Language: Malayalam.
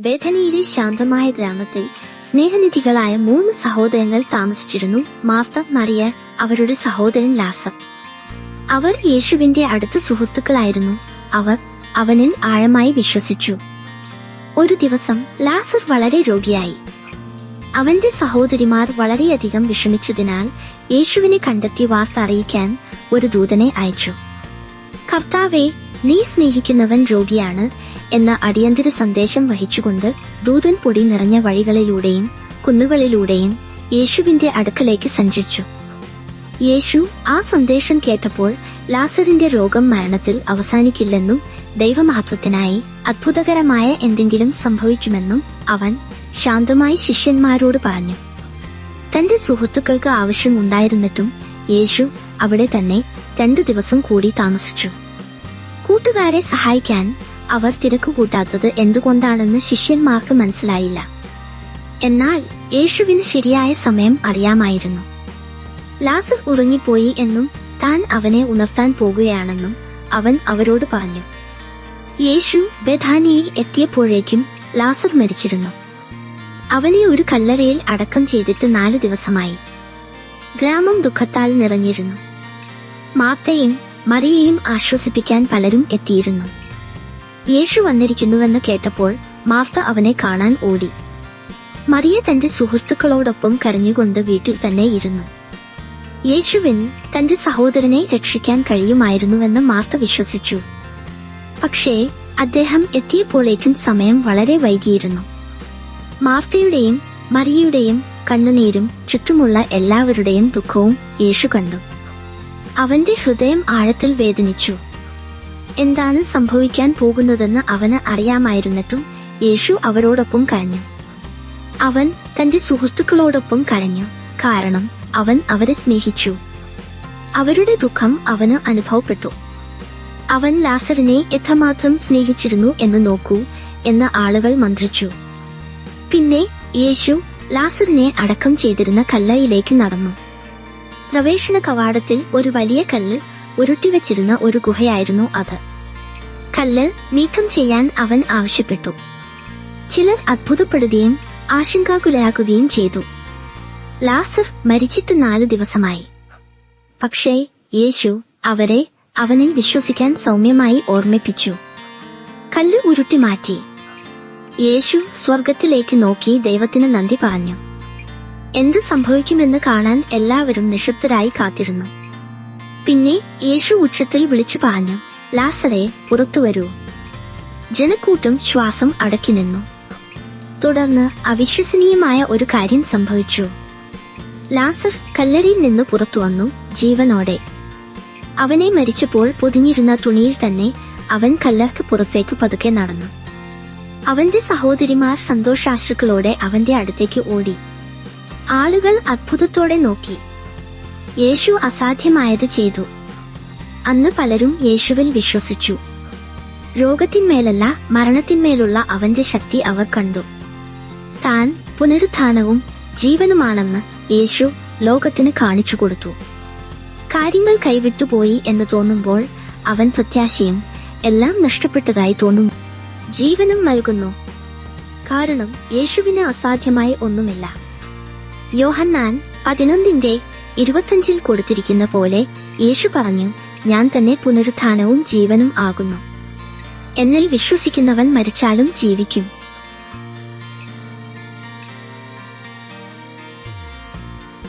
ബേഥനിയിലെ ശാന്തമായ ഗ്രാമത്തിൽ സ്നേഹനിധികളായ മൂന്ന് സഹോദരങ്ങൾ താമസിച്ചിരുന്നു. മാർത്ത മറിയ അവരുടെ സഹോദരൻ ലാസർ. അവർ യേശുവിന്റെ അടുത്ത സുഹൃത്തുക്കളായിരുന്നു. അവർ അവനിൽ ആഴമായി വിശ്വസിച്ചു. ഒരു ദിവസം ലാസർ വളരെ രോഗിയായി. അവന്റെ സഹോദരിമാർ വളരെയധികം വിഷമിച്ചതിനാൽ യേശുവിനെ കണ്ടെത്തി വാർത്ത അറിയിക്കാൻ ഒരു ദൂതനെ അയച്ചു. കർത്താവെ നീ സ്നേഹിക്കുന്നവൻ രോഗിയാണ് എന്ന അടിയന്തര സന്ദേശം വഹിച്ചുകൊണ്ട് ദൂതൻ പൊടി നിറഞ്ഞ വഴികളിലൂടെയും കുന്നുകളിലൂടെയും യേശുവിന്റെ അടുക്കലേക്ക് സഞ്ചരിച്ചു. യേശു ആ സന്ദേശം കേട്ടപ്പോൾ ലാസറിന്റെ രോഗം മരണത്തിൽ അവസാനിക്കില്ലെന്നും ദൈവമഹത്വത്തിനായി അത്ഭുതകരമായ എന്തെങ്കിലും സംഭവിക്കുമെന്നും അവൻ ശാന്തമായി ശിഷ്യന്മാരോട് പറഞ്ഞു. തന്റെ സുഹൃത്തുക്കൾക്ക് ആവശ്യമുണ്ടായിരുന്നിട്ടും യേശു അവിടെ തന്നെ രണ്ടു ദിവസം കൂടി താമസിച്ചു. കൂട്ടുകാരെ സഹായിക്കാൻ അവർ തിരക്ക് കൂട്ടാത്തത് എന്തുകൊണ്ടാണെന്ന് ശിഷ്യന്മാർക്ക് മനസ്സിലായില്ല. എന്നാൽ യേശുവിന് ശരിയായ സമയം അറിയാമായിരുന്നു. ലാസർ ഉറങ്ങിപ്പോയി എന്നും താൻ അവനെ ഉണർത്താൻ പോകുകയാണെന്നും അവൻ അവരോട് പറഞ്ഞു. യേശു ബഥാനിയിൽ എത്തിയപ്പോഴേക്കും ലാസർ മരിച്ചിരുന്നു. അവനെ ഒരു കല്ലറയിൽ അടക്കം ചെയ്തിട്ട് നാല് ദിവസമായി. ഗ്രാമം ദുഃഖത്താൽ നിറഞ്ഞിരുന്നു. മാത്തയും മറിയയും ആശ്വസിപ്പിക്കാൻ പലരും എത്തിയിരുന്നു. യേശു വന്നിരിക്കുന്നുവെന്ന് കേട്ടപ്പോൾ മാർത്ത അവനെ കാണാൻ ഓടി. മറിയ തന്റെ സുഹൃത്തുക്കളോടൊപ്പം കരഞ്ഞുകൊണ്ട് വീട്ടിൽ തന്നെ ഇരുന്നു. യേശുവിൻ തന്റെ സഹോദരനെ രക്ഷിക്കാൻ കഴിയുമായിരുന്നുവെന്ന് മാർത്ത വിശ്വസിച്ചു. പക്ഷേ അദ്ദേഹം എത്തിയപ്പോഴേക്കും സമയം വളരെ വൈകിയിരുന്നു. മാർത്തയുടെയും മറിയയുടെയും കണ്ണുനീരും ചുറ്റുമുള്ള എല്ലാവരുടെയും ദുഃഖവും യേശു കണ്ടു. അവന്റെ ഹൃദയം ആഴത്തിൽ വേദനിച്ചു. എന്താണ് സംഭവിക്കാൻ പോകുന്നതെന്ന് അവന് അറിയാമായിരുന്നിട്ടും യേശു അവരോടൊപ്പം കരഞ്ഞു. അവൻ തന്റെ സുഹൃത്തുക്കളോടൊപ്പം കരഞ്ഞു. കാരണം അവൻ അവരെ സ്നേഹിച്ചു. അവരുടെ ദുഃഖം അവന് അനുഭവപ്പെട്ടു. അവൻ ലാസറിനെ എത്രമാത്രം സ്നേഹിച്ചിരുന്നു എന്ന് നോക്കൂ എന്ന് ആളുകൾ മന്ത്രിച്ചു. പിന്നെ യേശു ലാസറിനെ അടക്കം ചെയ്തിരുന്ന കല്ലയിലേക്ക് നടന്നു. പ്രവേശന കവാടത്തിൽ ഒരു വലിയ കല്ല് ഉരുട്ടിവച്ചിരുന്ന ഒരു ഗുഹയായിരുന്നു അത്. കല്ല് നീക്കം ചെയ്യാൻ അവൻ ആവശ്യപ്പെട്ടു. ചിലർ അത്ഭുതപ്പെടുകയും ആശങ്കാകുലരാക്കുകയും ചെയ്തു. ലാസർ മരിച്ചിട്ട് നാല് ദിവസമായി. പക്ഷേ യേശു അവരെ അവനിൽ വിശ്വസിക്കാൻ സൗമ്യമായി ഓർമ്മിപ്പിച്ചു. കല്ല് ഉരുട്ടി മാറ്റി യേശു സ്വർഗത്തിലേക്ക് നോക്കി ദൈവത്തിന് നന്ദി പറഞ്ഞു. എന്ത് സംഭവിക്കുമെന്ന് കാണാൻ എല്ലാവരും നിശബ്ദരായി കാത്തിരുന്നു. പിന്നെ യേശു ഉച്ചത്തിൽ വിളിച്ചു പറഞ്ഞു ലാസറെ പുറത്തുവരൂ ജനക്കൂട്ടം ശ്വാസം അടക്കി നിന്നു. തുടർന്ന് അവിശ്വസനീയമായ ഒരു കാര്യം സംഭവിച്ചു. ലാസർ കല്ലറിയിൽ നിന്ന് പുറത്തു വന്നു ജീവനോടെ. അവനെ മരിച്ചപ്പോൾ പൊതിഞ്ഞിരുന്ന തുണിയിൽ തന്നെ അവൻ കല്ലർക്ക് പുറത്തേക്ക് പതുക്കെ നടന്നു. അവന്റെ സഹോദരിമാർ സന്തോഷാശ്രുക്കളോടെ അവന്റെ അടുത്തേക്ക് ഓടി. ആളുകൾ അത്ഭുതത്തോടെ നോക്കി. യേശു അസാധ്യമായത് ചെയ്തു. അന്ന് പലരും യേശുവിൽ വിശ്വസിച്ചു. രോഗത്തിന്മേലല്ല മരണത്തിന്മേലുള്ള അവന്റെ ശക്തി അവർ കണ്ടു. താൻ പുനരുത്ഥാനവും ജീവനുമാണെന്ന് യേശു ലോകത്തിന് കാണിച്ചു കൊടുത്തു. കാര്യങ്ങൾ കൈവിട്ടുപോയി എന്ന് തോന്നുമ്പോൾ അവൻ പ്രത്യാശയും എല്ലാം നഷ്ടപ്പെട്ടതായി തോന്നുന്നു. ജീവനും നൽകുന്നു. കാരണം യേശുവിന് അസാധ്യമായി ഒന്നുമില്ല. യോഹന്നാൻ പതിനൊന്നിന്റെ ഇരുപത്തഞ്ചിൽ കൊടുത്തിരിക്കുന്ന പോലെ യേശു പറഞ്ഞു ഞാൻ തന്നെ പുനരുത്ഥാനവും ജീവനും ആകുന്നു. എന്നിൽ വിശ്വസിക്കുന്നവൻ മരിച്ചാലും ജീവിക്കും.